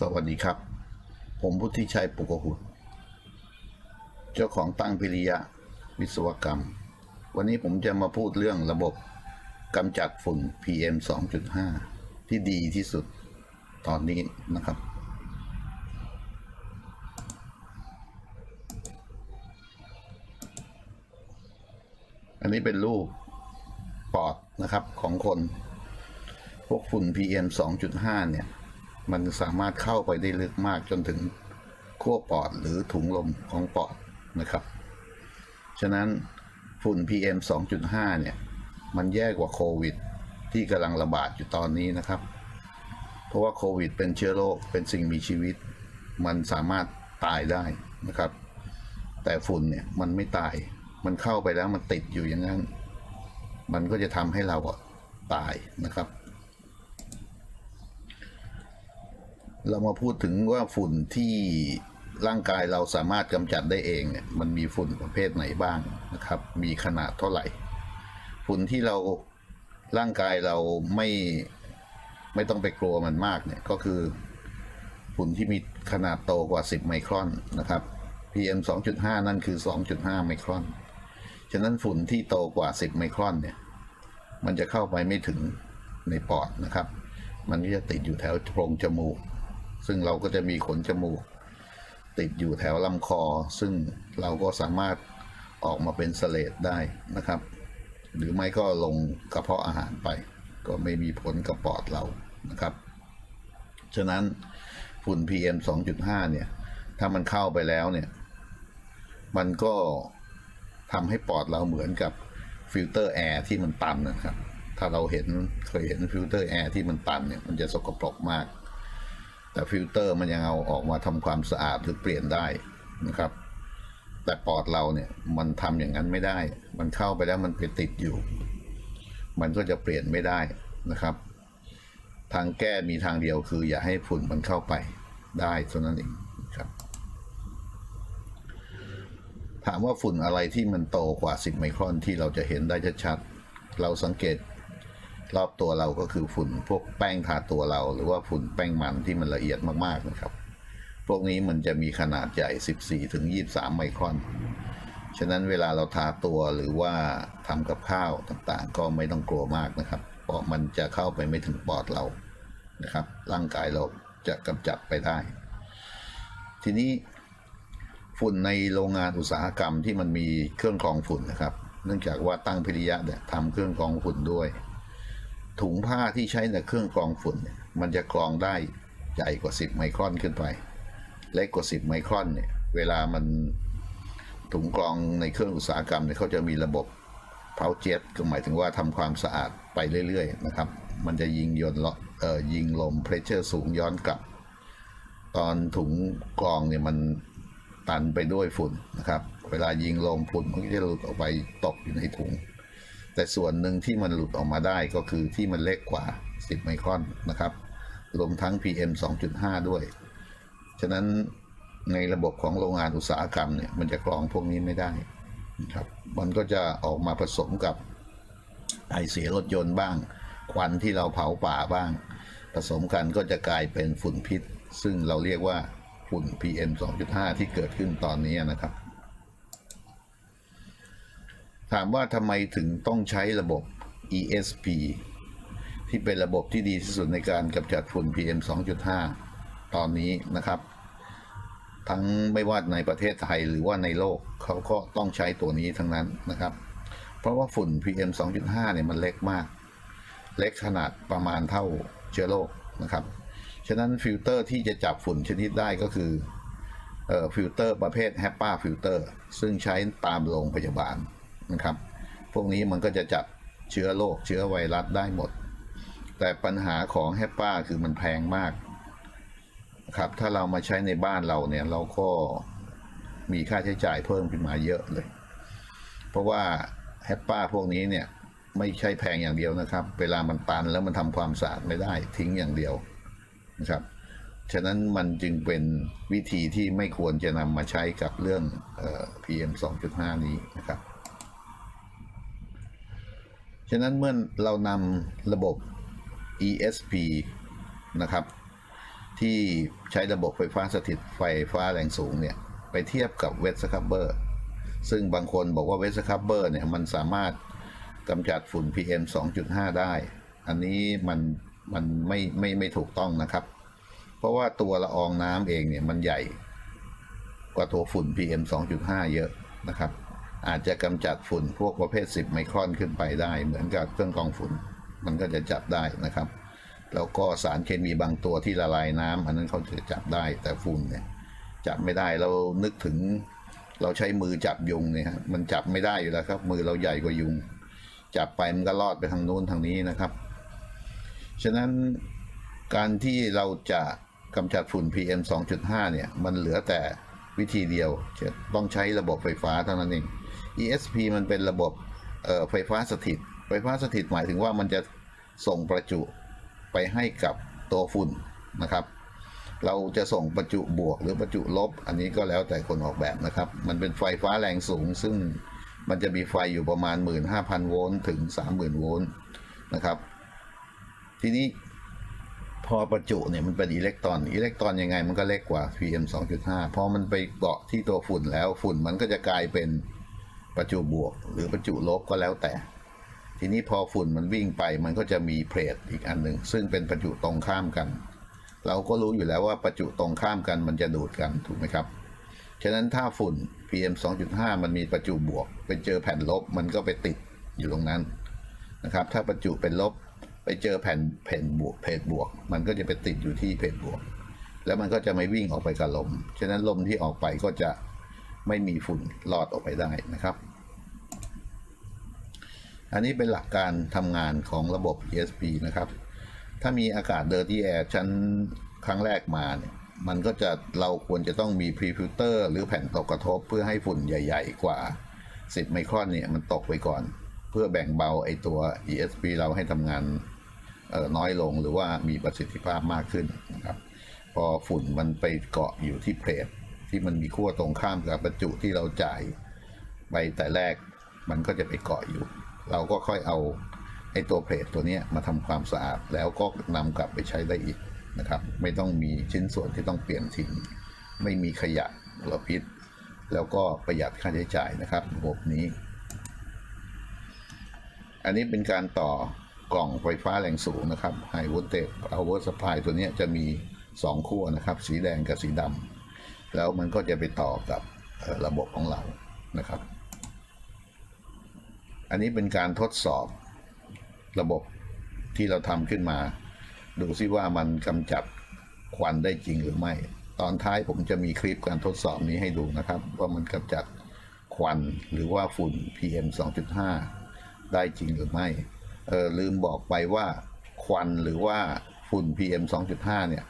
สวัสดีครับ ผมพุทธิชัยปุกหุดเจ้าของตั้งพิริยะ วิศวกรรม วันนี้ผมจะมาพูดเรื่องระบบกำจัดฝุ่น PM 2.5 ที่ดีที่สุดตอนนี้นะครับ อันนี้เป็นรูปปอดนะครับของคน พวกฝุ่น PM 2.5 เนี่ย มันสามารถเข้าไปได้ลึกมากจนถึงขั้วปอดหรือถุงลมของปอดนะครับ ฉะนั้นฝุ่น PM 2.5 เนี่ย มันแย่กว่าโควิด ที่กำลังระบาดอยู่ตอนนี้นะครับ เพราะว่าโควิดเป็นเชื้อโรคเป็นสิ่งมีชีวิต มันสามารถตายได้นะครับ แต่ฝุ่นเนี่ยมันไม่ตาย มันเข้าไปแล้วมันติดอยู่อย่างนั้น มันก็จะทำให้เราตายนะครับ เรามาพูดถึงว่าฝุ่นที่ร่างกายเราสามารถกำจัดได้เองเนี่ยมันมีฝุ่นประเภทไหนบ้างนะครับ มีขนาดเท่าไหร่ ฝุ่นที่เราร่างกายเราไม่ไม่ต้องไปกลัวมันมากเนี่ยก็คือฝุ่นที่มีขนาดโตกว่า 10 ไมครอนนะครับ PM 2.5 นั่นคือ 2.5 ไมครอน ฉะนั้นฝุ่นที่โตกว่า 10 ไมครอนเนี่ย มันจะเข้าไปไม่ถึงในปอดนะครับ มันก็จะติดอยู่แถวโพรงจมูก ซึ่งเราก็จะมีขนจมูก ติดอยู่แถวลำคอ ซึ่งเราก็สามารถออกมาเป็นเสลดได้นะครับ หรือไม่ก็ลงกระเพาะอาหารไป ก็ไม่มีผลกับปอดเรานะครับ ฉะนั้นฝุ่น PM 2.5 เนี่ย ถ้ามันเข้าไปแล้วเนี่ย มันก็ทำให้ปอดเราเหมือนกับฟิลเตอร์แอร์ที่มันตันนะครับ ถ้าเราเห็นเคยเห็นฟิลเตอร์แอร์ที่มันตันเนี่ย มันจะสกปรกมาก แต่ฟิลเตอร์มันยังเอาออกมาทำความสะอาดหรือเปลี่ยนได้นะครับ แต่ปอดเราเนี่ยมันทำอย่างนั้นไม่ได้ มันเข้าไปแล้วมันไปติดอยู่ มันก็จะเปลี่ยนไม่ได้นะครับ ทางแก้มีทางเดียวคือ อย่าให้ฝุ่นมันเข้าไปได้เท่านั้นเองครับ ถามว่าฝุ่นอะไรที่มันโตกว่า 10 ไมครอนที่เราจะเห็นได้ชัดๆเราสังเกต รอบตัวเราก็คือฝุ่นพวกแป้งทาตัวเรา หรือว่าฝุ่นแป้งมันที่มันละเอียดมากๆนะครับ พวกนี้มันจะมีขนาดใหญ่ 14ถึง23 ไมครอน ฉะนั้นเวลาเราทาตัวหรือว่าทำกับข้าวต่างๆ ก็ไม่ต้องกลัวมากนะครับ เพราะมันจะเข้าไปไม่ถึงปอดเรานะครับ ร่างกายเราจะกำจัดไปได้ ทีนี้ฝุ่นในโรงงานอุตสาหกรรมที่มันมีเครื่องกรองฝุ่นนะครับ เนื่องจากว่าตั้งพิริยะเนี่ยทำเครื่องกรองฝุ่นด้วย ถุงผ้าที่ใช้ในเครื่องกรองฝุ่น มันจะกรองได้ใหญ่กว่า 10 ไมครอนขึ้นไป เล็กกว่า 10 ไมครอนเนี่ยเวลามันถุงกรองในเครื่องอุตสาหกรรมเนี่ยเขาจะมีระบบเผาเจ็ตก็หมายถึงว่าทำความสะอาดไปเรื่อยๆนะครับ มันจะยิงยนต์เอ่อยิงลมเพรสเชอร์สูงย้อนกลับ ตอนถุงกรองเนี่ยมันตันไปด้วยฝุ่นนะครับ เวลายิงลมฝุ่นมันก็จะหลุดออกไปตกอยู่ในถุง แต่ส่วนหนึ่งที่มันหลุดออกมาได้ก็คือที่มันเล็กกว่า 10 ไมครอนนะครับ รวมทั้ง PM 2.5 ด้วย ฉะนั้นในระบบของโรงงานอุตสาหกรรมเนี่ยมันจะกรองพวกนี้ไม่ได้นะครับมันก็จะออกมาผสมกับไอเสียรถยนต์บ้าง ควันที่เราเผาป่าบ้าง ผสมกันก็จะกลายเป็นฝุ่นพิษ ซึ่งเราเรียกว่าฝุ่น PM 2.5 ที่เกิดขึ้นตอนนี้นะครับ ถามว่าทำไมถึงต้องใช้ระบบ ESP ที่เป็นระบบที่ดีที่สุดในการกำจัดฝุ่น PM 2.5 ตอนนี้นะครับ ทั้งไม่ว่าในประเทศไทยหรือว่าในโลกเขาก็ต้องใช้ตัวนี้ทั้งนั้นนะครับ เพราะว่าฝุ่น PM 2.5 เนี่ยมันเล็กมาก เล็กขนาดประมาณเท่าเชื้อโรคนะครับ ฉะนั้นฟิลเตอร์ที่จะจับฝุ่นชนิดได้ก็คือฟิลเตอร์ประเภท HEPA ฟิลเตอร์ซึ่งใช้ตามโรงพยาบาล นะครับ พวกนี้มันก็จะจับเชื้อโรคเชื้อไวรัสได้หมด แต่ปัญหาของ HEPA คือมันแพงมากครับถ้าเรามาใช้ในบ้านเราเนี่ยเราก็มีค่าใช้จ่ายเพิ่มขึ้นมาเยอะเลย เพราะว่า HEPA พวกนี้เนี่ยไม่ใช่แพงอย่างเดียวนะครับ เวลามันตันแล้วมันทำความสะอาดไม่ได้ทิ้งอย่างเดียวนะครับฉะนั้นมันจึงเป็นวิธีที่ไม่ควรจะนำมาใช้กับเรื่องออ PM 2.5 นี้นะครับ ฉะนั้นเมื่อเรานำระบบ ESP นะครับ ที่ใช้ระบบไฟฟ้าสถิตไฟฟ้าแรงสูงเนี่ย ไปเทียบกับเวสคับเบอร์ซึ่งบางคนบอกว่าเวสคับเบอร์เนี่ยมันสามารถกำจัดฝุ่น PM 2.5 ได้ อันนี้มันมันไม่ไม่ไม่ถูกต้องนะครับ เพราะว่าตัวละอองน้ำเองเนี่ยมันใหญ่กว่าตัวฝุ่น PM 2.5 เยอะนะครับ อาจจะกำจัดฝุ่นพวกประเภท 10 ไมครอนขึ้นไปได้ เหมือนกับเครื่องกรองฝุ่น มันก็จะจับได้นะครับ แล้วก็สารเคมีบางตัวที่ละลายน้ำอันนั้นเขาจะจับได้แต่ฝุ่นเนี่ยจับไม่ได้เรานึกถึงเราใช้มือจับยุงเนี่ยฮะมันจับไม่ได้อยู่แล้วครับ มือเราใหญ่กว่ายุง จับไปมันก็ลอดไปทางโน้นทางนี้นะครับ ฉะนั้นการที่เราจะกำจัดฝุ่น PM 2.5 เนี่ย มันเหลือแต่วิธีเดียวจะต้องใช้ระบบไฟฟ้าเท่านั้นเอง ESP มันเป็นระบบไฟฟ้าสถิต ไฟฟ้าสถิตหมายถึงว่ามันจะส่งประจุไปให้กับตัวฝุ่นนะครับ เราจะส่งประจุบวกหรือประจุลบ อันนี้ก็แล้วแต่คนออกแบบนะครับ มันเป็นไฟฟ้าแรงสูง ซึ่งมันจะมีไฟอยู่ประมาณ 15,000 โวลต์ถึง 30,000 โวลต์นะครับ ทีนี้พอประจุเนี่ยมันเป็นอิเล็กตรอน อิเล็กตรอนยังไงมันก็เล็กกว่า PM 2.5 พอมันไปเกาะที่ตัวฝุ่นแล้วฝุ่นมันก็จะกลายเป็น ประจุบวก หรือประจุลบก็แล้วแต่ ทีนี้พอฝุ่นมันวิ่งไปมันก็จะมีเพลทอีกอันหนึ่งซึ่งเป็นประจุตรงข้ามกัน เราก็รู้อยู่แล้วว่าประจุตรงข้ามกันมันจะดูดกันถูกไหมครับฉะนั้นถ้าฝุ่น PM 2.5 มันมีประจุบวก ไปเจอแผ่นลบมันก็ไปติดอยู่ตรงนั้นนะครับ ถ้าประจุเป็นลบไปเจอแผ่นแผ่นบวกเพจบวก มันก็จะไปติดอยู่ที่เพจบวก แล้วมันก็จะไม่วิ่งออกไปกับลม ฉะนั้นลมที่ออกไปก็จะ ไม่มีฝุ่นลอดออกไปได้นะครับ อันนี้เป็นหลักการทำงานของระบบ ESP นะครับ ถ้ามีอากาศ dirty air ชั้นครั้งแรกมาเนี่ยมันก็จะเราควรจะต้องมี pre-filter หรือแผ่นตกกระทบเพื่อให้ฝุ่นใหญ่ ๆ กว่า 10 ไมครอนเนี่ยมันตกไปก่อน เพื่อแบ่งเบาไอตัว ESP เราให้ทำงานน้อยลงหรือว่ามีประสิทธิภาพมากขึ้นนะครับ พอฝุ่นมันไปเกาะอยู่ที่เพลท ที่มันมีขั้วตรงข้ามกับประจุที่เราจ่ายไปแต่แรกมันก็จะไปเกาะอยู่ เราก็ค่อยเอาไอ้ตัวเพลทตัวนี้มาทำความสะอาดแล้วก็นำกลับไปใช้ได้อีกนะครับ ไม่ต้องมีชิ้นส่วนที่ต้องเปลี่ยนทิ้งไม่มีขยะมลพิษ แล้วก็ประหยัดค่าใช้จ่ายนะครับระบบนี้ อันนี้เป็นการต่อกล่องไฟฟ้าแรงสูงนะครับ High Voltage Power Supply ตัวนี้จะมี 2 ขั้วนะครับ สีแดงกับสีดำ แล้วมันก็จะไปต่อกับระบบของเรานะครับ อันนี้เป็นการทดสอบระบบที่เราทำขึ้นมา ดูซิว่ามันกำจัดควันได้จริงหรือไม่ ตอนท้ายผมจะมีคลิปการทดสอบนี้ให้ดูนะครับ ว่ามันกำจัดควันหรือว่าฝุ่น PM 2.5 ได้จริงหรือไม่เออลืมบอกไปว่าควันหรือว่าฝุ่น PM 2.5 เนี่ย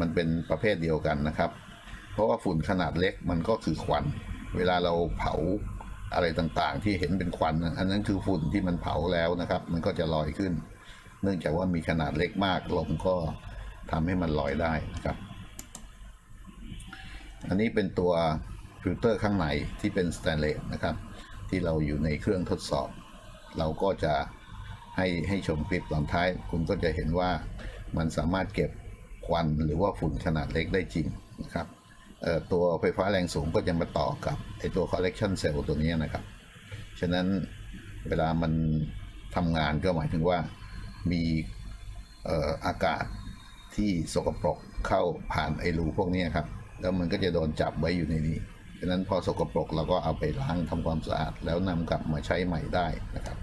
มันเป็นประเภทเดียวกันนะครับ เพราะว่าฝุ่นขนาดเล็กมันก็คือควัน เวลาเราเผาอะไรต่างๆ ที่เห็นเป็นควันอันนั้นคือฝุ่นที่มันเผาแล้วนะครับ มันก็จะลอยขึ้น เนื่องจากว่ามีขนาดเล็กมากลมก็ทำให้มันลอยได้นะครับ อันนี้เป็นตัวฟิลเตอร์ข้างในที่เป็นสแตนเลสนะครับ ที่เราอยู่ในเครื่องทดสอบ เราก็จะให้ให้ชมคลิปตอนท้าย คุณก็จะเห็นว่ามันสามารถเก็บควันหรือว่าฝุ่นขนาดเล็กได้จริงนะครับ ตัวไฟฟ้าแรงสูงก็จะมาต่อกับไอตัว collection cell ตัวนี้นะครับ ฉะนั้นเวลามันทำงานก็หมายถึงว่ามีอากาศที่สกปรกเข้าผ่านไอรูพวกนี้ครับ แล้วมันก็จะโดนจับไว้อยู่ในนี้ ฉะนั้นพอสกปรกเราก็เอาไปล้างทำความสะอาด แล้วนำกลับมาใช้ใหม่ได้นะครับ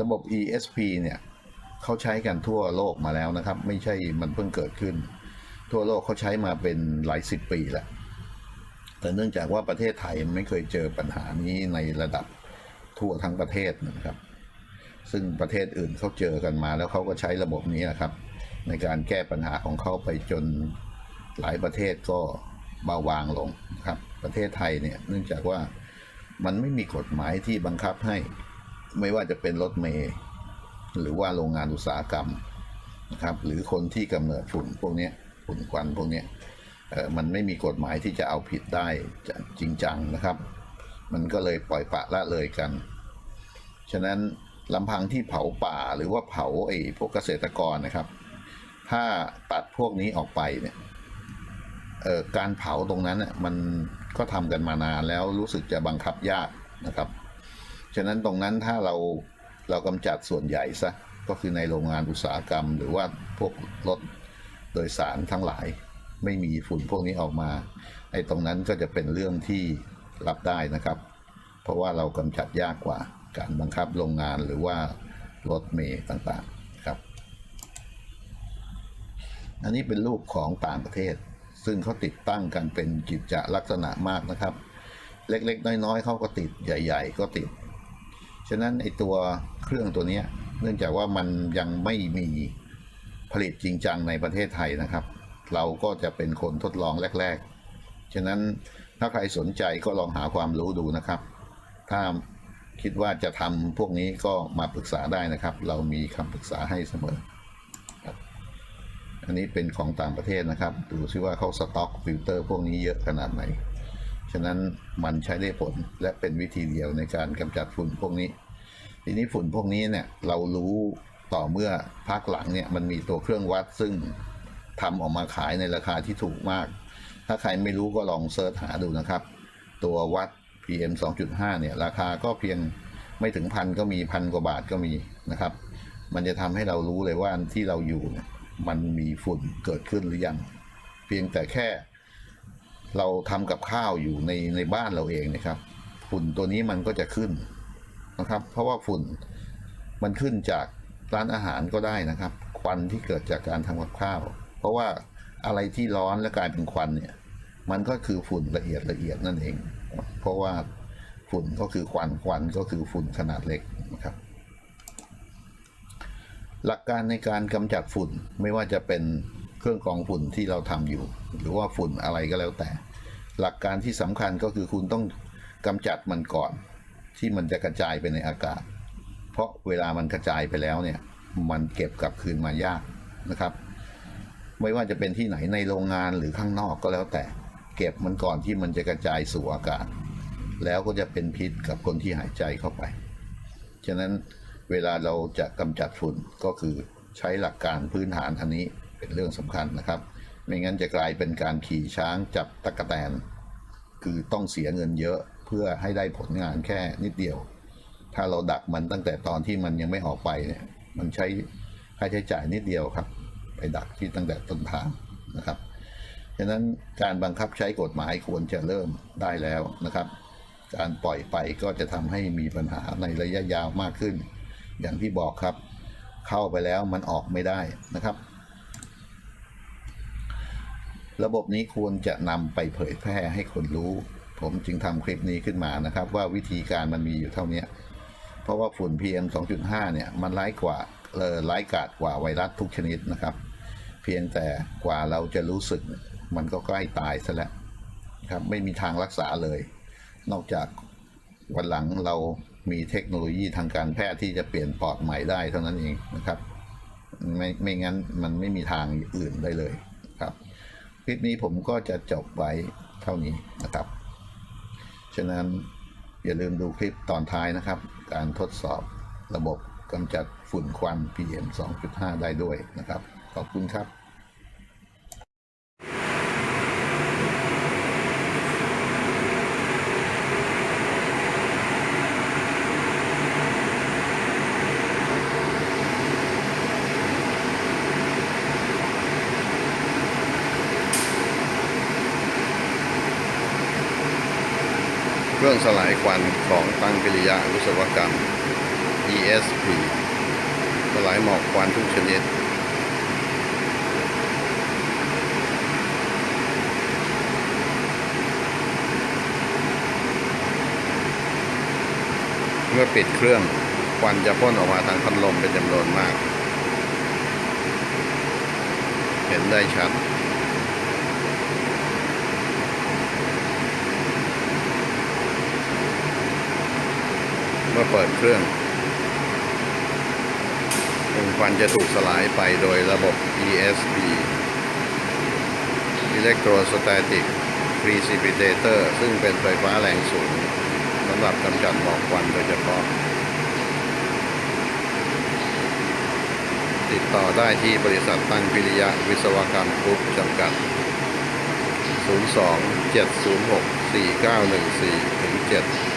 ระบบ ESP เนี่ยเขาใช้กันทั่วโลกมาแล้วนะครับ ไม่ใช่มันเพิ่งเกิดขึ้น ทั่วโลกเขาใช้มาเป็นหลายสิบปีแล้ว แต่เนื่องจากว่าประเทศไทยไม่เคยเจอปัญหานี้ในระดับทั่วทั้งประเทศนะครับ ซึ่งประเทศอื่นเขาเจอกันมา แล้วเขาก็ใช้ระบบนี้นะครับ ในการแก้ปัญหาของเขาไปจนหลายประเทศก็เบาบางลงนะครับ ประเทศไทยเนี่ยเนื่องจากว่ามันไม่มีกฎหมายที่บังคับให้ไม่ว่าจะเป็นรถเมล์หรือว่าโรงงานอุตสาหกรรมนะครับ หรือคนที่กำเนิดฝุ่นพวกนี้ ฝุ่นควันพวกนี้มันไม่มีกฎหมายที่จะเอาผิดได้จริงจังนะครับ มันก็เลยปล่อยปะละเลยกัน ฉะนั้นลำพังที่เผาป่าหรือว่าเผาไอ้พวกเกษตรกรนะครับ ถ้าตัดพวกนี้ออกไปเนี่ยเอ่อการเผาตรงนั้นน่ะมันก็ทำกันมานานแล้วรู้สึกจะบังคับยากนะครับ ฉะนั้นตรงนั้นถ้าเราเรากำจัดส่วนใหญ่ซะก็คือในโรงงานอุตสาหกรรม หรือว่าพวกรถ โดยสารทั้งหลายไม่มีฝุ่นพวกนี้ออกมาไอ้ตรงนั้นก็จะเป็นเรื่องที่รับได้นะครับ เพราะว่าเรากำจัดยากกว่าการบังคับโรงงานหรือว่ารถเมย์ต่างๆครับ อันนี้เป็นรูปของต่างประเทศ ซึ่งเขาติดตั้งกันเป็นกิจจลักษณะมากนะครับ เล็กๆ น้อยๆเขาก็ติดใหญ่ ๆ ก็ติด ฉะนั้นไอตัวเครื่องตัวนี้เนื่องจากว่ามันยังไม่มี ผลิตจริงจังในประเทศไทยนะครับ เราก็จะเป็นคนทดลองแรก ๆ ฉะนั้นถ้าใครสนใจก็ลองหาความรู้ดูนะครับ ถ้าคิดว่าจะทำพวกนี้ก็มาปรึกษาได้นะครับ เรามีคำปรึกษาให้เสมอ อันนี้เป็นของต่างประเทศนะครับ ดูซิว่าเขาสต็อกฟิลเตอร์พวกนี้เยอะขนาดไหน ฉะนั้นมันใช้ได้ผลและเป็นวิธีเดียวในการกำจัดฝุ่นพวกนี้ ทีนี้ฝุ่นพวกนี้เนี่ยเรารู้ ต่อเมื่อภาคหลังเนี่ยมันมีตัวเครื่องวัดซึ่งทำออกมาขายในราคาที่ถูกมาก ถ้าใครไม่รู้ก็ลองเซิร์ชหาดูนะครับ ตัววัด PM 2.5 เนี่ย ราคาก็เพียงไม่ถึงพันก็มีพันกว่าบาทก็มีนะครับ มันจะทำให้เรารู้เลยว่าที่เราอยู่เนี่ยมันมีฝุ่นเกิดขึ้นหรือยัง เพียงแต่แค่เราทำกับข้าวอยู่ในในบ้านเราเองนะครับ ฝุ่นตัวนี้มันก็จะขึ้นนะครับ เพราะว่าฝุ่นมันขึ้นจาก ร้านอาหารก็ได้นะครับ ควันที่เกิดจากการทำกับข้าว เพราะว่าอะไรที่ร้อนและกลายเป็นควันเนี่ย มันก็คือฝุ่นละเอียดละเอียดนั่นเอง เพราะว่าฝุ่นก็คือควันควันก็คือฝุ่นขนาดเล็กนะครับ หลักการในการกำจัดฝุ่นไม่ว่าจะเป็นเครื่องกรองฝุ่นที่เราทำอยู่ หรือว่าฝุ่นอะไรก็แล้วแต่ หลักการที่สำคัญก็คือคุณต้องกำจัดมันก่อน ที่มันจะกระจายไปในอากาศ เพราะเวลามันกระจายไปแล้วเนี่ย มันเก็บกลับคืนมายากนะครับ ไม่ว่าจะเป็นที่ไหนในโรงงานหรือข้างนอกก็แล้วแต่ เก็บมันก่อนที่มันจะกระจายสู่อากาศ แล้วก็จะเป็นพิษกับคนที่หายใจเข้าไป ฉะนั้นเวลาเราจะกำจัดฝุ่นก็คือใช้หลักการพื้นฐานอันนี้เป็นเรื่องสำคัญนะครับ ไม่งั้นจะกลายเป็นการขี่ช้างจับตะกแตน คือต้องเสียเงินเยอะเพื่อให้ได้ผลงานแค่นิดเดียว ถ้าเราดักมันตั้งแต่ตอนที่มันยังไม่ออกไปเนี่ย มันใช้ค่าใช้จ่ายนิดเดียวครับ ไปดักที่ตั้งแต่ต้นทางนะครับฉะนั้นการบังคับใช้กฎหมายควรจะเริ่มได้แล้วนะครับ การปล่อยไปก็จะทำให้มีปัญหาในระยะยาวมากขึ้น อย่างที่บอกครับ เข้าไปแล้วมันออกไม่ได้นะครับ ระบบนี้ควรจะนำไปเผยแพร่ให้คนรู้ ผมจึงทำคลิปนี้ขึ้นมานะครับ ว่าวิธีการมันมีอยู่เท่านี้ เพราะว่าฝุ่น PM 2.5 เนี่ย มันร้ายกว่าเออร้ายกาจกว่าไวรัสทุกชนิดนะครับ เพียงแต่กว่าเราจะรู้สึก มันก็ใกล้ตายซะแล้วครับไม่มีทางรักษาเลย นอกจากวันหลังเรามีเทคโนโลยีทางการแพทย์ที่จะเปลี่ยนปอดใหม่ได้เท่านั้นเองนะครับ ไม่ไม่งั้นมันไม่มีทางอื่นได้เลยครับ คลิปนี้ผมก็จะจบไว้เท่านี้นะครับ ฉะนั้น อย่าลืมดูคลิปตอนท้ายนะครับ การทดสอบระบบกำจัดฝุ่นควัน PM 2.5 ได้ด้วยนะครับ ขอบคุณครับ เครื่องสลายควันของตั้งปิริยะวิศวกรรม ESP สลายหมอกควันทุกชนิด เมื่อปิดเครื่องควันจะพ่นออกมาทางพัดลมเป็นจำนวนมาก เห็นได้ชัด มื่อเปิดเครื่องฝุ่นควันจะถูกสลายไปโดยระบบ ESP Electrostatic Precipitator ซึ่งเป็นไฟฟ้าแรงสูงสำหรับกำจัดหมอกควันโดยเฉพาะ ติดต่อได้ที่บริษัทตั้งพิริยะวิศวกรรมกรุ๊ปจำกัด 02 706 4914ถึง7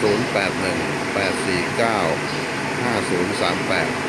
081 849 5038